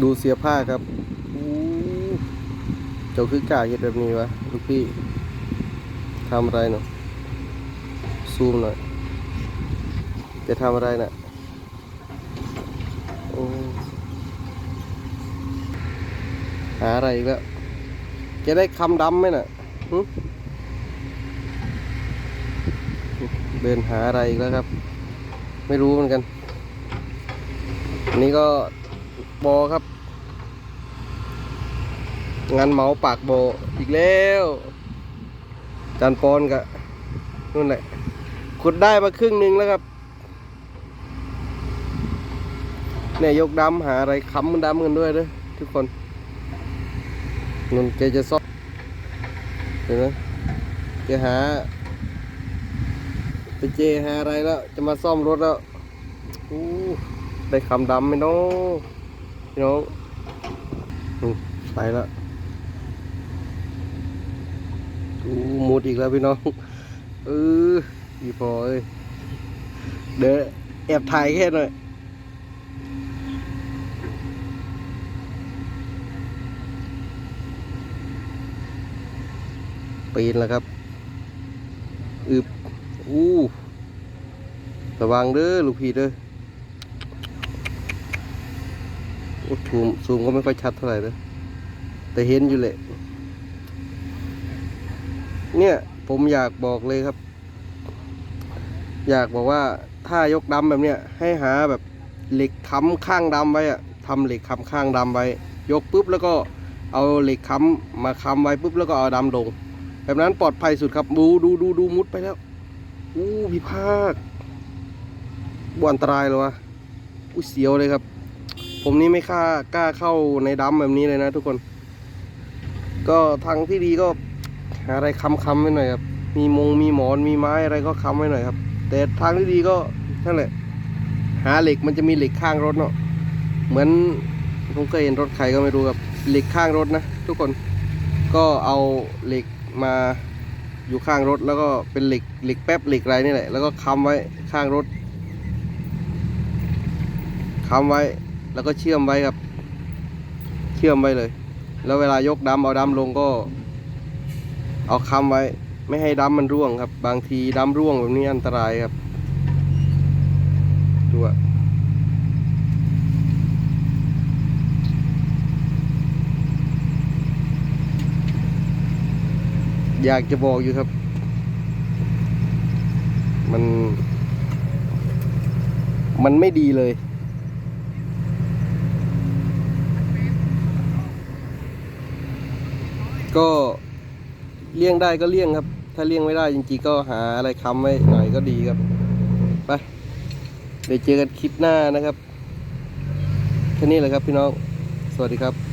ดูเสียผ้าครับเจ้าคือกาเห็ดแบบนี้วะลูกพี่ทำอะไรเนาะซูมหน่อย จะทำอะไรน่ะโอ้หาอะไรอีกแล้วจะได้คำดำไหมน่ะเดินหาอะไรอีกแล้วครับ ไม่รู้เหมือนกัน อันนี้ก็ บอครับ งานเมาปากโบอีกแล้วจานปอนกับนู่นแหละขุดได้มาครึ่งหนึ่งแล้วครับเนี่ยยกดำหาอะไรค้ำมันดำกันด้วยเด้อทุกคนนุ่นแกจะซ่อมเห็นไหมแกหาไปเจหาอะไรแล้ว จะมาซ่อมรถแล้วอู้ได้คำดำไหมน้อง พี่น้องไปแล้วอู้มุดอีกแล้วพี่น้องเอออีพอเอ้ยเดี๋ยวแอบถ่ายแค่หน่อยปีนแล้วครับ อึบอู้ระวังเด้อลูกพี่เด้อโอ้ ซูมซูมก็ไม่ค่อยชัดเท่าไหร่เด้อแต่เห็นอยู่แหละ เนี่ยผมอยากบอกเลยครับ อยากบอกว่าถ้ายกดำแบบเนี้ยให้หาแบบเหล็กค้ำข้างดำไว้อะทำเหล็กค้ำข้างดำไว้ ยกปุ๊บแล้วก็เอาเหล็กค้ำมาค้ำไว้ปุ๊บแล้วก็เอาดำลง แบบนั้นปลอดภัยสุดครับดูดูดูดูมุดไปแล้วอู้พี่ภาคบอันตรายเลยวะอู้เสียวเลยครับ ผมนี่ไม่กล้ากล้าเข้าในดำแบบนี้เลยนะทุกคน ก็ทางที่ดีก็หาอะไรค้ำค้ำไว้หน่อยครับ มีมงมีหมอนมีไม้อะไรก็ค้ำไว้หน่อยครับ แต่ทางที่ดีก็นั่นแหละ หาเหล็กมันจะมีเหล็กข้างรถเนาะ เหมือนผมเคยเห็นรถใครก็ไม่รู้ครับ เหล็กข้างรถนะ ทุกคน ก็เอาเหล็กมาอยู่ข้างรถแล้วก็เป็นเหล็กเหล็กแป๊บเหล็กอะไรนี่แหละ แล้วก็ค้ำไว้ข้างรถค้ำไว้ แล้วก็เชื่อมไว้ครับ เชื่อมไว้เลย แล้วเวลายกดำเอาดำลงก็ เอาค้ำไว้ ไม่ให้ดำมันร่วงครับ บางทีดำร่วงแบบนี้อันตรายครับดูอะอยากจะบอกอยู่ครับ มัน มันไม่ดีเลย ก็เลี่ยงได้ก็เลี่ยงครับ ถ้าเลี่ยงไม่ได้จริงๆก็หาอะไรค้ำไว้หน่อยก็ดีครับ ไป เดี๋ยวเจอกันคลิปหน้านะครับ แค่นี้แหละครับพี่น้อง สวัสดีครับ